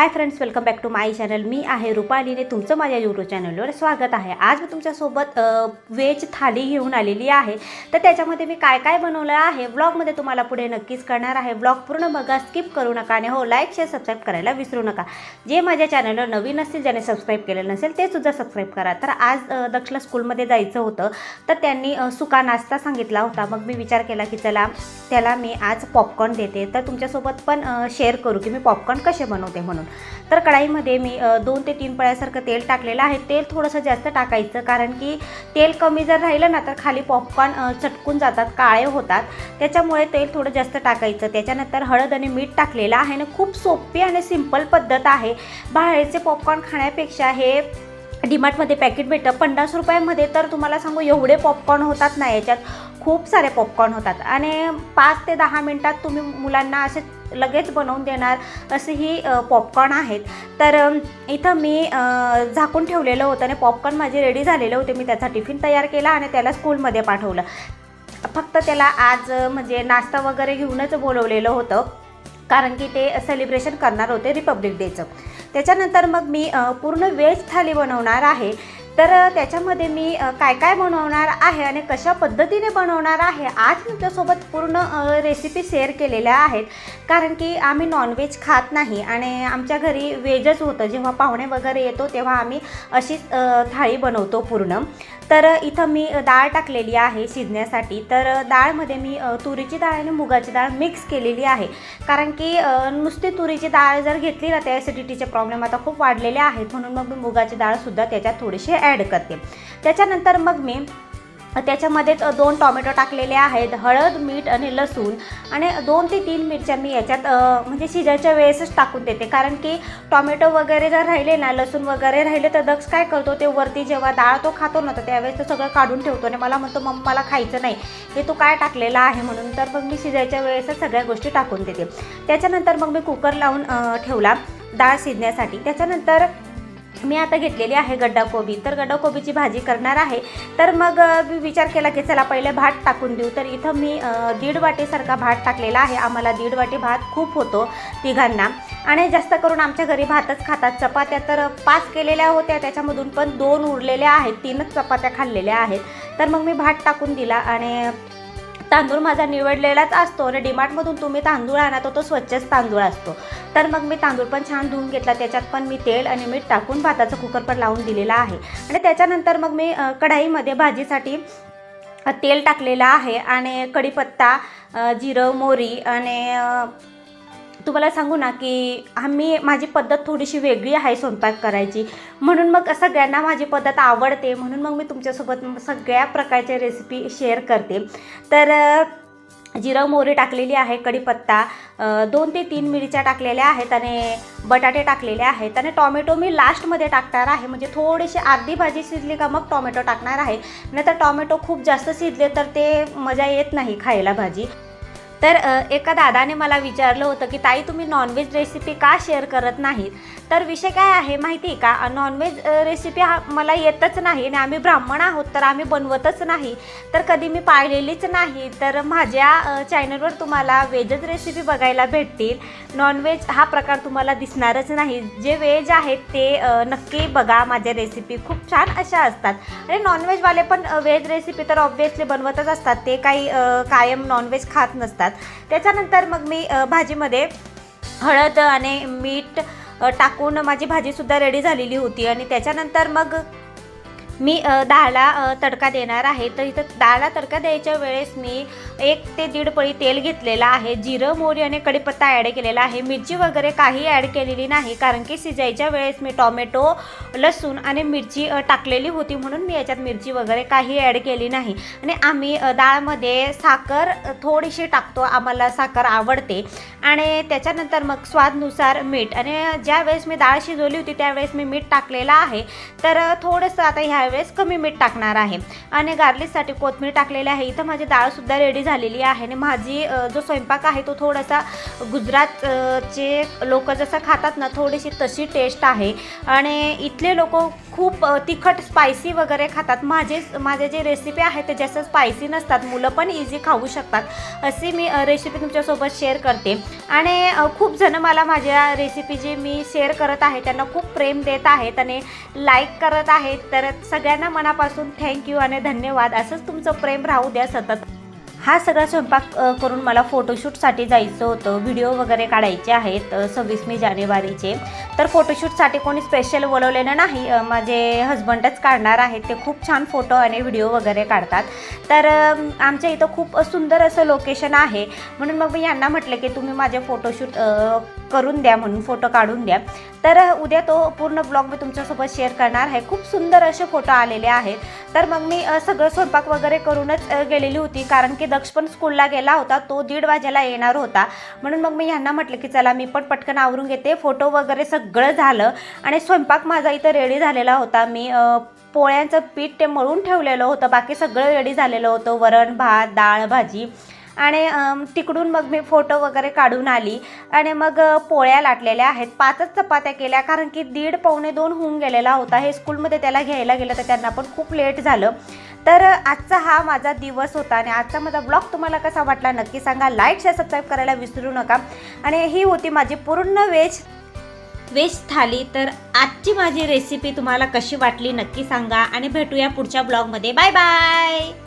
Hi friends welcome back to my channel मी आहे रुपालीने तुमचं माझ्या यूट्यूब चॅनलवर स्वागत आहे. आज मी तुमच्यासोबत वेज थाली घेऊन आलेली आहे. तर त्याच्यामध्ये मी काय काय बनवलं आहे व्लॉगमध्ये तुम्हाला पुढे नक्कीच करणार आहे. व्लॉग पूर्ण बघा स्किप करू नका आणि हो लाईक शेअर सबस्क्राईब करायला विसरू नका. जे माझ्या चॅनलवर नवीन असतील ज्याने सबस्क्राईब केलेलं नसेल ते सुद्धा सबस्क्राईब करा. तर आज दक्षला स्कूलमध्ये जायचं होतं. तर त्यांनी सुका नाश्ता सांगितला होता. मग मी विचार केला की चला त्याला मी आज पॉपकॉर्न देते. तर तुमच्यासोबत पण शेअर करू की मी पॉपकॉर्न कसे बनवते म्हणून. तर कढाईमध्ये मी दोन ते तीन पळ्यासारखं तेल टाकलेलं आहे. तेल थोडंसं जास्त टाकायचं कारण की तेल कमी जर राहिलं ना तर खाली पॉपकॉर्न चटकून जातात काळे होतात. त्याच्यामुळे तेल थोडं जास्त टाकायचं. त्याच्यानंतर हळद आणि मीठ टाकलेलं आहे ना खूप सोपी आणि सिंपल पद्धत आहे. बाहेरचे पॉपकॉर्न खाण्यापेक्षा हे डीमार्टमध्ये पॅकेट भेटतं. पन्नास रुपयामध्ये तर तुम्हाला सांगू एवढे पॉपकॉर्न होतात ना याच्यात. खूप सारे पॉपकॉर्न होतात. आणि पाच ते दहा मिनटात तुम्ही मुलांना असे लगेच बनवून देणार असे ही पॉपकॉर्न आहेत. तर इथं मी झाकून ठेवलेलं होतं आणि पॉपकॉर्न माझे रेडी झालेले होते. मी त्याचा टिफिन तयार केला आणि त्याला स्कूलमध्ये पाठवलं. फक्त त्याला आज म्हणजे नाश्ता वगैरे घेऊनच बोलवलेलं होतं. कारण की ते सेलिब्रेशन करणार होते रिपब्लिक डेचं त्याच्यानंतर मग मी पूर्ण वेज थाली बनवणार आहे. तर त्याच्यामध्ये मी काय काय बनवणार आहे आणि कशा पद्धतीने बनवणार आहे आज मी तुमच्यासोबत पूर्ण रेसिपी शेअर केलेल्या आहेत. कारण की आम्ही नॉनव्हेज खात नाही आणि आमच्या घरी व्हेजच होतं. जेव्हा पाहुणे वगैरे येतो तेव्हा आम्ही अशीच थाळी बनवतो पूर्ण. तर इथं मी डाळ टाकलेली आहे शिजण्यासाठी. तर डाळमध्ये मी तुरीची डाळ आणि मुगाची डाळ मिक्स केलेली आहे. कारण की नुसती तुरीची डाळ जर घेतली ना त्या ॲसिडिटीचे प्रॉब्लेम आता खूप वाढलेले आहेत. म्हणून मग मी मुगाची डाळसुद्धा त्याच्यात थोडीशी ॲड करते. त्याच्यानंतर मग मी त्याच्यामध्येच दोन टॉमॅटो टाकलेले आहेत हळद मीठ आणि लसूण. आणि दोन ते तीन मिरच्या मी याच्यात म्हणजे शिजायच्या वेळेसच टाकून देते. कारण की टॉमॅटो वगैरे जर राहिले ना लसूण वगैरे राहिले तर दक्ष काय करतो ते वरती जेव्हा डाळ तो खातो ना तर त्यावेळेस तो सगळं काढून ठेवतो. आणि मला म्हणतो मग मला खायचं नाही. हे तू काय टाकलेलं आहे म्हणून? तर मग मी शिजायच्या वेळेसच सगळ्या गोष्टी टाकून देते. त्याच्यानंतर मग मी कुकर लावून ठेवला डाळ शिजण्यासाठी. त्याच्यानंतर मी आता घेतलेली आहे गड्डा कोबी. तर गड्डा कोबीची भाजी करणार आहे. तर मग मी विचार केला की चला पहिले भात टाकून देऊ. तर इथं मी दीड वाटीसारखा भात टाकलेला आहे. आम्हाला दीड वाटी भात खूप होतो तिघांना. आणि जास्त करून आमच्या घरी भातच खातात. चपात्या तर पाच केलेल्या होत्या. त्याच्यामधून पण दोन उरलेल्या आहेत. तीनच चपात्या खाल्लेल्या आहेत. तर मग मी भात टाकून दिला आणि तांदूळ माझा निवडलेलाच असतो. आणि डिमार्टमधून तुम्ही तांदूळ आणा तो तो स्वच्छच तांदूळ असतो. तर मग मी तांदूळ पण छान धुवून घेतला. त्याच्यात पण मी तेल आणि मीठ टाकून भाताचं कुकर पण लावून दिलेला आहे. आणि त्याच्यानंतर मग मी कढाईमध्ये भाजीसाठी तेल टाकलेलं आहे आणि कढीपत्ता जिरं मोरी आणि तुम्हाला सांगू ना की आम्ही माझी पद्धत थोडीशी वेगळी आहे स्वयंपाक करायची. म्हणून मग सगळ्यांना माझी पद्धत आवडते. म्हणून मग मी तुमच्यासोबत सगळ्या प्रकारच्या रेसिपी शेअर करते. तर जिरं मोहरी टाकलेली आहे कढीपत्ता दोन ते तीन मिरच्या टाकलेल्या आहेत आणि बटाटे टाकलेले आहेत आणि टॉमॅटो मी लास्टमध्ये टाकणार आहे. म्हणजे थोडीशी अर्धी भाजी शिजली का मग टॉमॅटो टाकणार आहे. नाहीतर टॉमॅटो खूप जास्त शिजले तर ते मजा येत नाही खायला भाजी. तर एका दादाने मला विचारलं होतं की ताई तुम्ही नॉनव्हेज रेसिपी का शेअर करत नाहीत? तर विषय काय आहे माहिती आहे का नॉनव्हेज रेसिपी हा मला येतच नाही आणि आम्ही ब्राह्मण आहोत तर आम्ही बनवतच नाही. तर कधी मी पाळलेलीच नाही. तर माझ्या चॅनलवर तुम्हाला व्हेजच रेसिपी बघायला भेटतील. नॉनव्हेज हा प्रकार तुम्हाला दिसणारच नाही. जे व्हेज आहेत ते नक्की बघा. माझ्या रेसिपी खूप छान अशा असतात. आणि नॉनव्हेजवाले पण व्हेज रेसिपी तर ऑब्व्हियसली बनवतच असतात. ते काही कायम नॉनव्हेज खात नसतात. त्याच्यानंतर मग मी भाजीमध्ये हळद आणि मीठ टाकून माझी भाजीसुद्धा रेडी झालेली होती आणि त्याच्यानंतर मग मी डाळला तडका देणार आहे. तर इथं डाळला तडका द्यायच्या वेळेस मी एक ते दीड पळी तेल घेतलेलं आहे. जिरं मोहरी आणि कडीपत्ता ॲड केलेला आहे. मिरची वगैरे काही ॲड केलेली नाही. कारण की शिजायच्या वेळेस मी टॉमॅटो लसूण आणि मिरची टाकलेली होती म्हणून मी याच्यात मिरची वगैरे काही ॲड केली नाही. आणि आम्ही डाळमध्ये साखर थोडीशी टाकतो. आम्हाला साखर आवडते. आणि त्याच्यानंतर मग स्वादनुसार मीठ. आणि ज्यावेळेस मी डाळ शिजवली होती त्यावेळेस मी मीठ टाकलेलं आहे. तर थोडंसं आता ह्या त्यावेळेस कमी मीठ टाकणार आहे. आणि गार्लिकसाठी कोथमीर टाकलेली आहे. इथं माझी डाळसुद्धा रेडी झालेली आहे. आणि माझी जो स्वयंपाक आहे तो थोडासा गुजरातचे लोक जसं खातात ना थोडीशी तशी टेस्ट आहे. आणि इथले लोक खूप तिखट स्पायसी वगैरे खातात. माझे माझे जे रेसिपी आहे ते जास्त स्पायसी नसतात. मुलं पण इझी खाऊ शकतात. अशी मी रेसिपी तुमच्यासोबत शेअर करते. आणि खूप जण मला माझ्या रेसिपी जी मी शेअर करत आहे त्यांना खूप प्रेम देत आहेत. आणि लाईक करत आहेत. तर सग सगळ्यांना मनापासून थँक्यू आणि धन्यवाद. असंच तुमचं प्रेम राहू द्या सतत. हा सगळा स्वयंपाक करून मला फोटोशूटसाठी जायचं होतं. व्हिडिओ वगैरे काढायचे आहेत सव्वीस मे जानेवारीचे. तर फोटोशूटसाठी कोणी स्पेशल बोलवलेलं नाही. माझे हजबंडच काढणार आहेत. ते खूप छान फोटो आणि व्हिडिओ वगैरे काढतात. तर आमच्या इथं खूप सुंदर असं लोकेशन आहे. म्हणून मग मी यांना म्हटलं की तुम्ही माझे फोटोशूट करून द्या म्हणून फोटो काढून द्या. तर उद्या तो पूर्ण ब्लॉग मी तुमच्यासोबत शेअर करणार आहे. खूप सुंदर असे फोटो आलेले आहेत. तर मग मी सगळं स्वयंपाक वगैरे करूनच गेलेली होती. कारण की दक्ष पण स्कूलला गेला होता. तो दीड वाजेला येणार होता. म्हणून मग मी ह्यांना म्हटलं की चला मी पण पटकन आवरून घेते. फोटो वगैरे सग सगळं झालं. आणि स्वयंपाक माझा इथं रेडी झालेला होता. मी पोळ्यांचं पीठ ते मळून ठेवलेलं होतं. बाकी सगळं रेडी झालेलं होतं. वरण भात डाळ भाजी. आणि तिकडून मग मी फोटो वगैरे काढून आली. आणि मग पोळ्या लाटलेल्या आहेत. पाचच चपात्या केल्या. कारण की दीड पावणे दोन होऊन गेलेला होता. हे स्कूलमध्ये त्याला घ्यायला गेलं तर त्यांना पण खूप लेट झालं. तर आजचा हा माझा दिवस होता. आणि आजचा माझा ब्लॉग तुम्हाला कसा वाटला नक्की सांगा. लाईक शेअर सबस्क्राईब करायला विसरू नका. आणि ही होती माझी पूर्ण वेज वेज थाली तर आजची माझी रेसिपी तुम्हाला कशी वाटली नक्की सांगा. आणि भेटूया पुढच्या ब्लॉगमध्ये बाय बाय